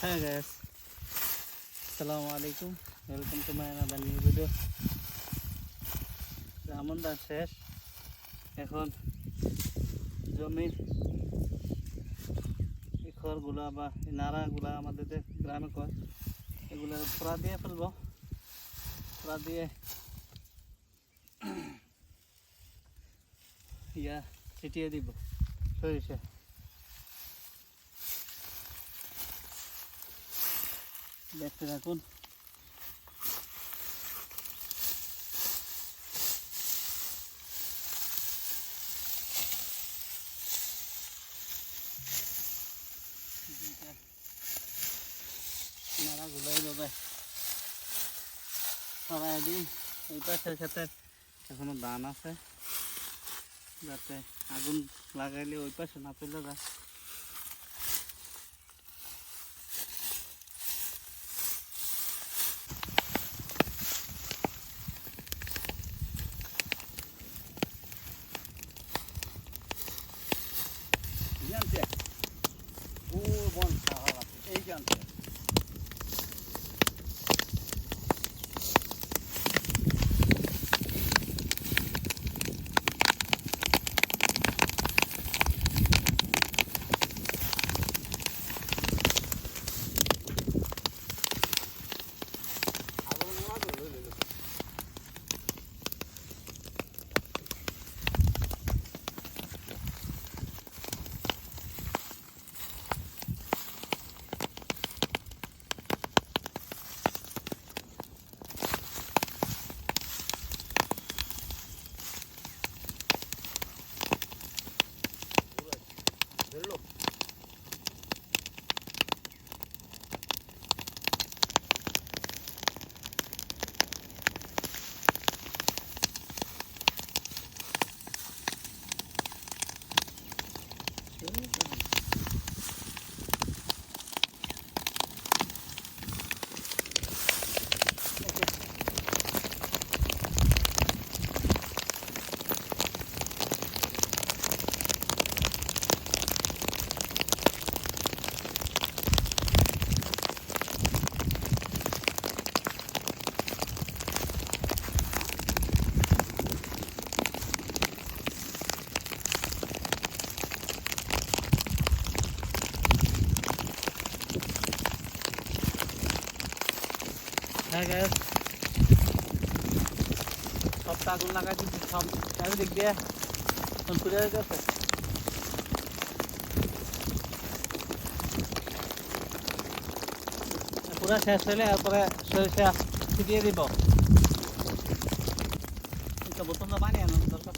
Hi guys. Assalamu alaikum. Welcome to my another new video. আমন ধান শেষ এখন জমির খড়গুলা বা নাড়াগুলা আমাদের গ্রামে কয়, এগুলো পোড়া দিয়ে ফেলব পোড়া দিয়ে ইয়া ছিটিয়ে দিব সরিষা দেখতে থাকুন। এইভাবে সরাই দিই এই পাশের এখনও ধান আছে। যাতে আগুন লাগাইলে ওই পাশে না চলে যায় গ্যাস সবটা আগুন লাগাই দিচ্ছি সব চারিদিক দিয়ে পুড়ে গেছে পুরো শেষ হলে সরিষা ছিটিয়ে দিব। বোতলটা বানিয়ে আনো, দরকার।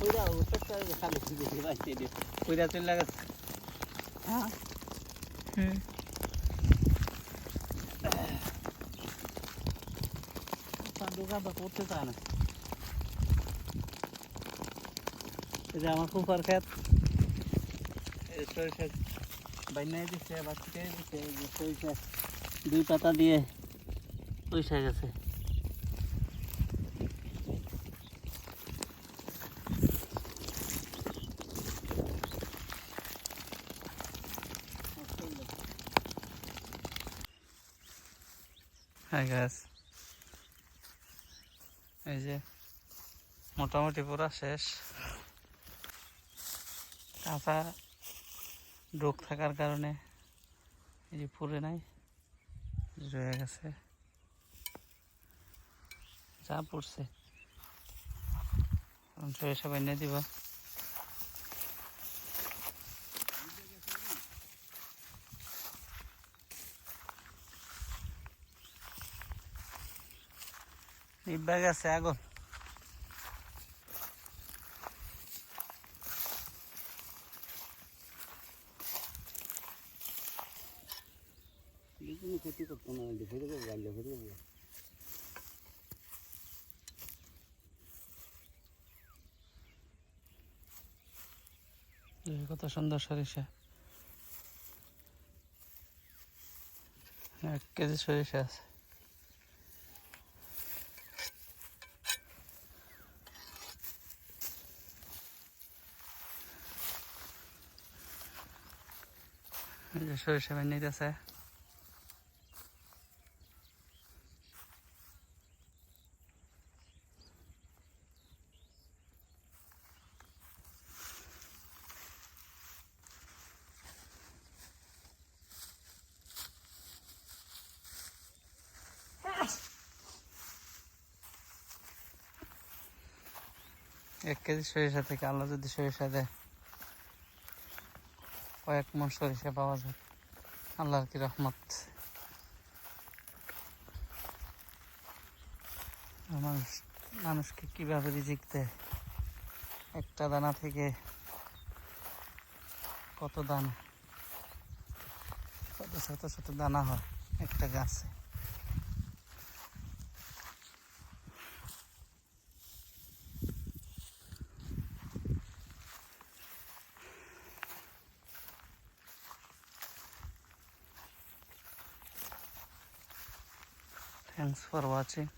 কইরা ওটা খালি দিদি বাইতে দিও কইরা চলে তো করতে চায় না আমার কুপার খেত সরিষা বাইনাই দিচ্ছে বা সরিষা দুই পাতা দিয়ে পয়সা গেছে হাই গাছ এই যে মোটামুটি পুরা শেষ। কাঁচা রোগ থাকার কারণে এই যে পুরে নাই, রয়ে গেছে। যা পড়ছে। সরিষা বানিয়ে দিব। নিব্বা গেছে আগুন কোনো ক্ষতি করতো না ফিরে যাব গাড়ি ফিরে যাব কত সুন্দর সরিষা। এক কেজি সরিষা আছে। সরিষা বের নিতেছে। এক কেজি সরিষা থেকে আল্লাহ যদি সরিষা দেয়। কয়েক মন সরিষা পাওয়া যায়। আল্লাহর কি রহমত। মানুষ, মানুষকে কীভাবে রিজিক দেয়? একটা দানা থেকে কত দানা? কত শত শত দানা হয় একটা গাছে। Thanks for watching.